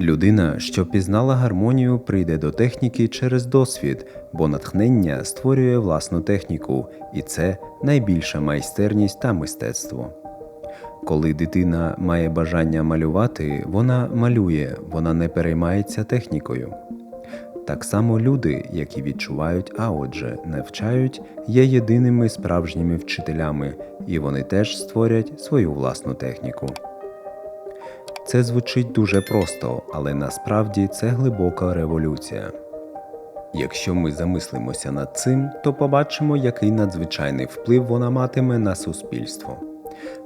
Людина, що пізнала гармонію, прийде до техніки через досвід, бо натхнення створює власну техніку, і це найбільша майстерність та мистецтво. Коли дитина має бажання малювати, вона малює, вона не переймається технікою. Так само люди, які відчувають, а отже, навчають, є єдиними справжніми вчителями, і вони теж створять свою власну техніку. Це звучить дуже просто, але насправді це глибока революція. Якщо ми замислимося над цим, то побачимо, який надзвичайний вплив вона матиме на суспільство.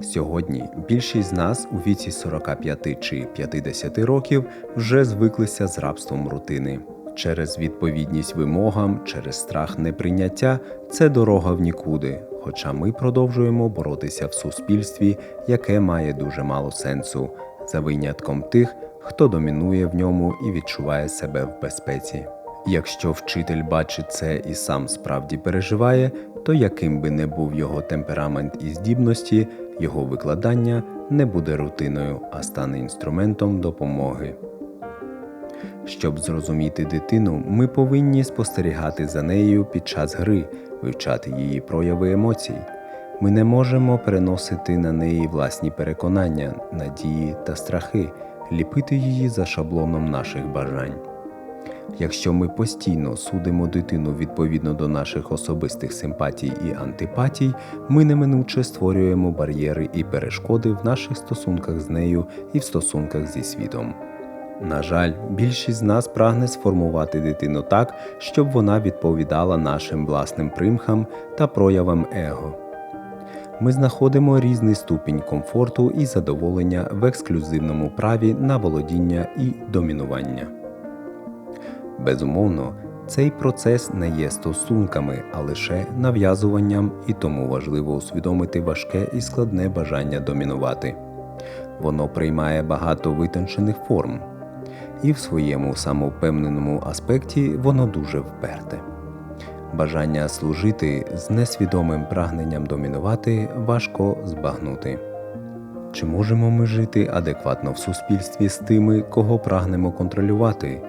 Сьогодні більшість з нас у віці 45 чи 50 років вже звиклися з рабством рутини. Через відповідність вимогам, через страх неприйняття це дорога в нікуди. Хоча ми продовжуємо боротися в суспільстві, яке має дуже мало сенсу, за винятком тих, хто домінує в ньому і відчуває себе в безпеці. Якщо вчитель бачить це і сам справді переживає, то яким би не був його темперамент і здібності, його викладання не буде рутиною, а стане інструментом допомоги. Щоб зрозуміти дитину, ми повинні спостерігати за нею під час гри, вивчати її прояви емоцій. Ми не можемо переносити на неї власні переконання, надії та страхи, ліпити її за шаблоном наших бажань. Якщо ми постійно судимо дитину відповідно до наших особистих симпатій і антипатій, ми неминуче створюємо бар'єри і перешкоди в наших стосунках з нею і в стосунках зі світом. На жаль, більшість з нас прагне сформувати дитину так, щоб вона відповідала нашим власним примхам та проявам его. Ми знаходимо різний ступінь комфорту і задоволення в ексклюзивному праві на володіння і домінування. Безумовно, цей процес не є стосунками, а лише нав'язуванням, і тому важливо усвідомити важке і складне бажання домінувати. Воно приймає багато витончених форм, і в своєму самовпевненому аспекті воно дуже вперте. Бажання служити з несвідомим прагненням домінувати важко збагнути. Чи можемо ми жити адекватно в суспільстві з тими, кого прагнемо контролювати?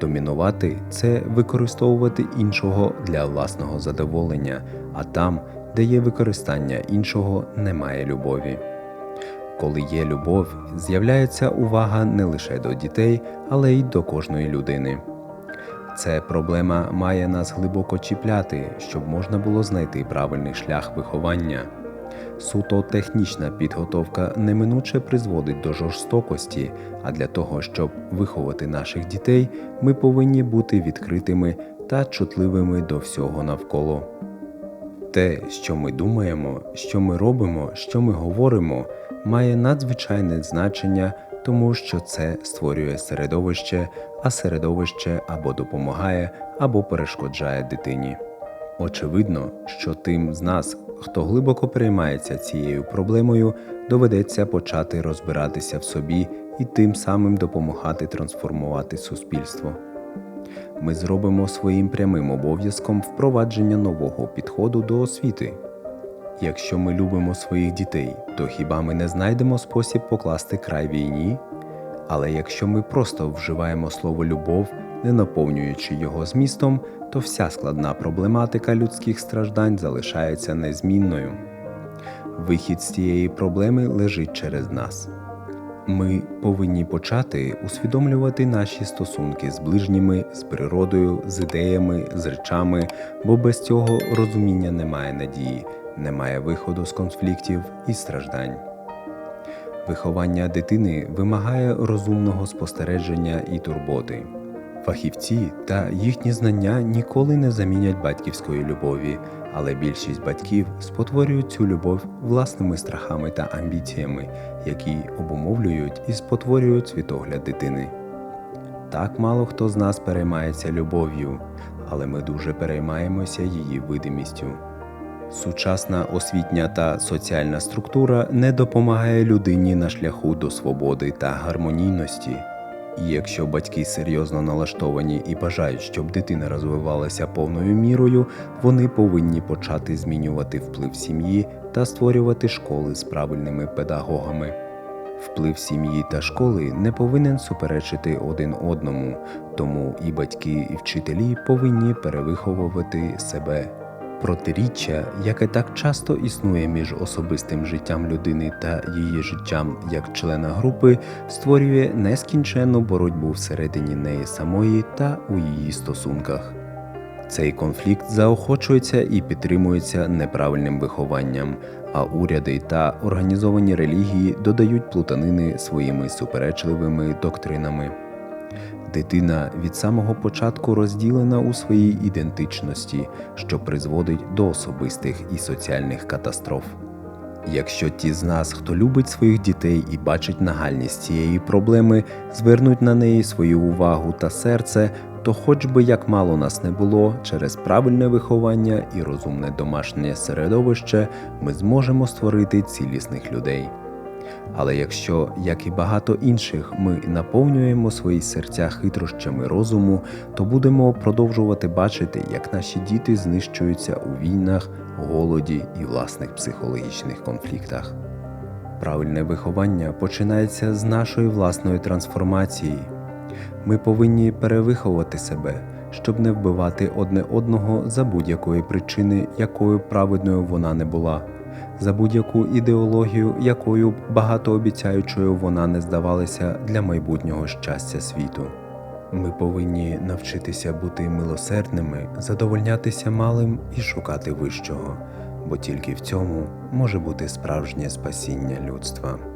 Домінувати це використовувати іншого для власного задоволення, а там, де є використання іншого, немає любові. Коли є любов, з'являється увага не лише до дітей, але й до кожної людини. Це проблема має нас глибоко чіпляти, щоб можна було знайти правильний шлях виховання. Суто технічна підготовка неминуче призводить до жорстокості, а для того, щоб виховати наших дітей, ми повинні бути відкритими та чутливими до всього навколо. Те, що ми думаємо, що ми робимо, що ми говоримо, має надзвичайне значення, тому що це створює середовище, а середовище або допомагає, або перешкоджає дитині. Очевидно, що тим з нас, хто глибоко переймається цією проблемою, доведеться почати розбиратися в собі і тим самим допомагати трансформувати суспільство. Ми зробимо своїм прямим обов'язком впровадження нового підходу до освіти. Якщо ми любимо своїх дітей, то хіба ми не знайдемо спосіб покласти край війні? Але якщо ми просто вживаємо слово любов, не наповнюючи його змістом, то вся складна проблематика людських страждань залишається незмінною. Вихід з цієї проблеми лежить через нас. Ми повинні почати усвідомлювати наші стосунки з ближніми, з природою, з ідеями, з речами, бо без цього розуміння немає надії, немає виходу з конфліктів і страждань. Виховання дитини вимагає розумного спостереження і турботи. Фахівці та їхні знання ніколи не замінять батьківської любові, але більшість батьків спотворюють цю любов власними страхами та амбіціями, які обумовлюють і спотворюють світогляд дитини. Так мало хто з нас переймається любов'ю, але ми дуже переймаємося її видимістю. Сучасна освітня та соціальна структура не допомагає людині на шляху до свободи та гармонійності. І якщо батьки серйозно налаштовані і бажають, щоб дитина розвивалася повною мірою, вони повинні почати змінювати вплив сім'ї та створювати школи з правильними педагогами. Вплив сім'ї та школи не повинен суперечити один одному, тому і батьки, і вчителі повинні перевиховувати себе. Протиріччя, яке так часто існує між особистим життям людини та її життям як члена групи, створює нескінченну боротьбу всередині неї самої та у її стосунках. Цей конфлікт заохочується і підтримується неправильним вихованням, а уряди та організовані релігії додають плутанини своїми суперечливими доктринами. Дитина від самого початку розділена у своїй ідентичності, що призводить до особистих і соціальних катастроф. Якщо ті з нас, хто любить своїх дітей і бачить нагальність цієї проблеми, звернуть на неї свою увагу та серце, то хоч би як мало нас не було, через правильне виховання і розумне домашнє середовище ми зможемо створити цілісних людей. Але якщо, як і багато інших, ми наповнюємо свої серця хитрощами розуму, то будемо продовжувати бачити, як наші діти знищуються у війнах, голоді і власних психологічних конфліктах. Правильне виховання починається з нашої власної трансформації. Ми повинні перевиховувати себе, щоб не вбивати одне одного за будь-якої причини, якою праведною вона не була, за будь-яку ідеологію, якою б багатообіцяючою вона не здавалася для майбутнього щастя світу. Ми повинні навчитися бути милосердними, задовольнятися малим і шукати вищого, бо тільки в цьому може бути справжнє спасіння людства.